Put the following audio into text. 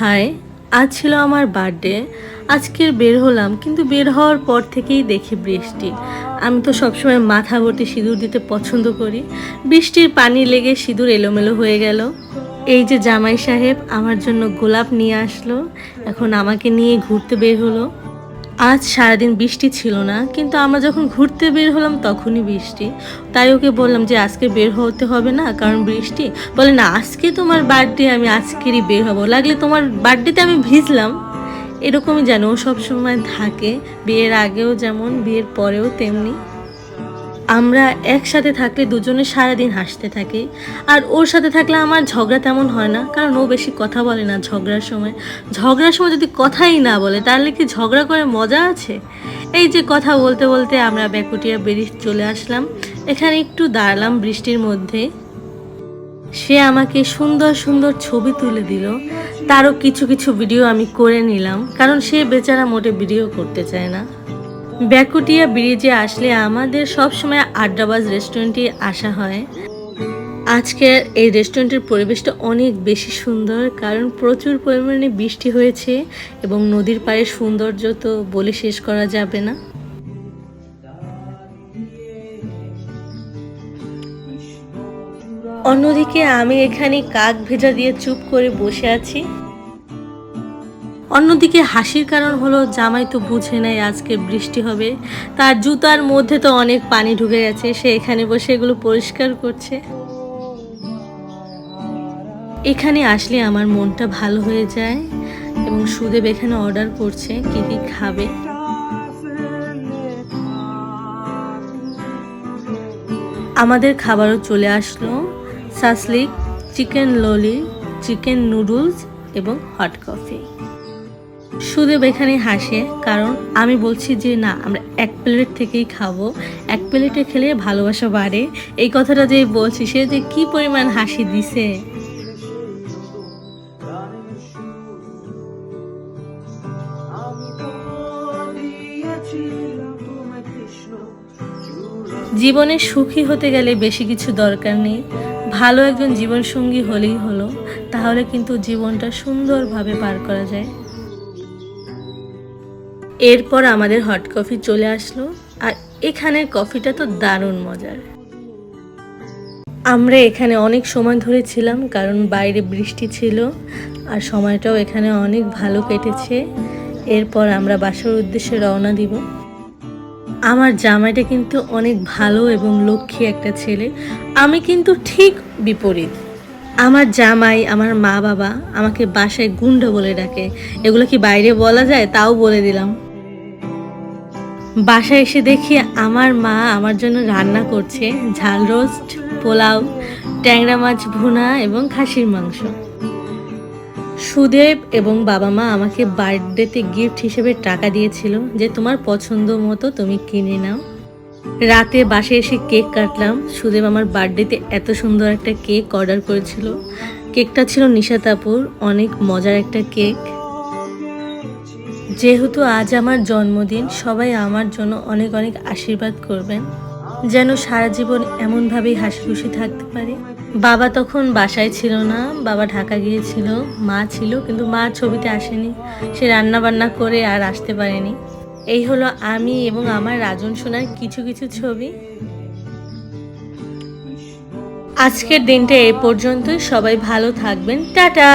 High আজ ছিল আমার বার্থডে, আজকের বের হলাম, কিন্তু বের হওয়ার পর থেকেই দেখি বৃষ্টি। আমি তো সবসময় মাথা ভর্তি সিঁদুর দিতে পছন্দ করি। বৃষ্টির পানি লেগে সিঁদুর এলোমেলো হয়ে গেল। এই যে জামাই সাহেব আমার জন্য গোলাপ নিয়ে আসলো, এখন আমাকে নিয়ে ঘুরতে বের হলো। আজ সারাদিন বৃষ্টি ছিল না, কিন্তু আমরা যখন ঘুরতে বের হলাম তখনই বৃষ্টি। তাই ওকে বললাম যে আজকে বের হতে হবে না, কারণ বৃষ্টি। বলে, না, আজকে তোমার বার্থডে আমি আজকেরই বের হব। লাগলে তোমার বার্থডেতে আমি ভিজলাম। এরকমই যেন ও সবসময় থাকে, বিয়ের আগেও যেমন, বিয়ের পরেও তেমনি। আমরা একসাথে থাকলে দুজনে সারাদিন হাসতে থাকি। আর ওর সাথে থাকলে আমার ঝগড়া তেমন হয় না, কারণ ও বেশি কথা বলে না ঝগড়ার সময়। ঝগড়ার সময় যদি কথাই না বলে, তাহলে কি ঝগড়া করে মজা আছে? এই যে কথা বলতে বলতে আমরা ব্যাকুটিয়া বেরিয়ে চলে আসলাম। এখানে একটু দাঁড়ালাম বৃষ্টির মধ্যে। সে আমাকে সুন্দর সুন্দর ছবি তুলে দিল। তারও কিছু কিছু ভিডিও আমি করে নিলাম, কারণ সে বেচারা মোটে ভিডিও করতে চায় না। ব্যাকুটিয়া ব্রিজে আসলে আমাদের সবসময় আড্ডাবাজ রেস্টুরেন্টে আসা হয়। আজকের এই রেস্টুরেন্টের পরিবেশটা অনেক বেশি সুন্দর, কারণ প্রচুর পরিমাণে বৃষ্টি হয়েছে এবং নদীর পাড়ের সৌন্দর্য তো বলে শেষ করা যাবে না। অন্যদিকে আমি এখানে কাক ভেজা দিয়ে চুপ করে বসে আছি। অন্যদিকে হাসির কারণ হলো, জামাই তো বুঝে নাই আজকে বৃষ্টি হবে। তার জুতার মধ্যে তো অনেক পানি ঢুকে গেছে, সে এখানে বসে এগুলো পরিষ্কার করছে। এখানে আসলে আমার মনটা ভালো হয়ে যায় এবং সুদেব এখানে অর্ডার করছে কি কি খাবে। আমাদের খাবারও চলে আসলো, shashlik, chicken lolly, chicken noodles এবং হট কফি সুদেব এখানে হাসে, কারণ আমি বলছি যে, না, আমরা এক প্লেট থেকেই খাব। এক প্লেটে খেলে ভালোবাসা বাড়ে। এই কথাটা যে বলছি, সে যে কি পরিমাণ হাসি দিছে। জীবনে সুখী হতে গেলে বেশি কিছু দরকার নেই। ভালো একজন জীবনসঙ্গী হলেই হলো, তাহলে কিন্তু জীবনটা সুন্দরভাবে পার করা যায়। এরপর আমাদের হট কফি চলে আসলো, আর এখানের কফিটা তো দারুণ মজার। আমরা এখানে অনেক সময় ধরে ছিলাম, কারণ বাইরে বৃষ্টি ছিল, আর সময়টাও এখানে অনেক ভালো কেটেছে। এরপর আমরা বাসার উদ্দেশ্যে রওনা দিব। আমার জামাইটা কিন্তু অনেক ভালো এবং লক্ষ্মী একটা ছেলে। আমি কিন্তু ঠিক বিপরীত। আমার জামাই, আমার মা বাবা আমাকে বাসায় গুন্ডা বলে ডাকে। এগুলো কি বাইরে বলা যায়? তাও বলে দিলাম। বাসায় এসে দেখি আমার মা আমার জন্য রান্না করছে ঝাল রোস্ট, পোলাও, ট্যাংরা মাছ ভুনা এবং খাসির মাংস। সুদেব এবং বাবা মা আমাকে বার্থডেতে গিফট হিসেবে টাকা দিয়েছিল যে তোমার পছন্দ মতো তুমি কিনে নাও। রাতে বাসে এসে কেক কাটলাম। সুদেব আমার বার্থডেতে এত সুন্দর একটা কেক অর্ডার করেছিল। কেকটা ছিল নিশা নিশাতাপুর, অনেক মজার একটা কেক। যেহেতু আজ আমার জন্মদিন, সবাই আমার জন্য অনেক অনেক আশীর্বাদ করবেন, যেন সারা জীবন এমনভাবেই হাসি খুশি থাকতে পারে। বাবা তখন বাসায় ছিল না, বাবা ঢাকা গিয়েছিল, মা ছিল, কিন্তু মা ছবিতে আসেনি, সে রান্না বান্না করে আর আসতে পারেনি। এই হলো আমি এবং আমার রাজন সোনার কিছু কিছু ছবি। আজকের দিনটা এ পর্যন্তই, সবাই ভালো থাকবেন, টাটা!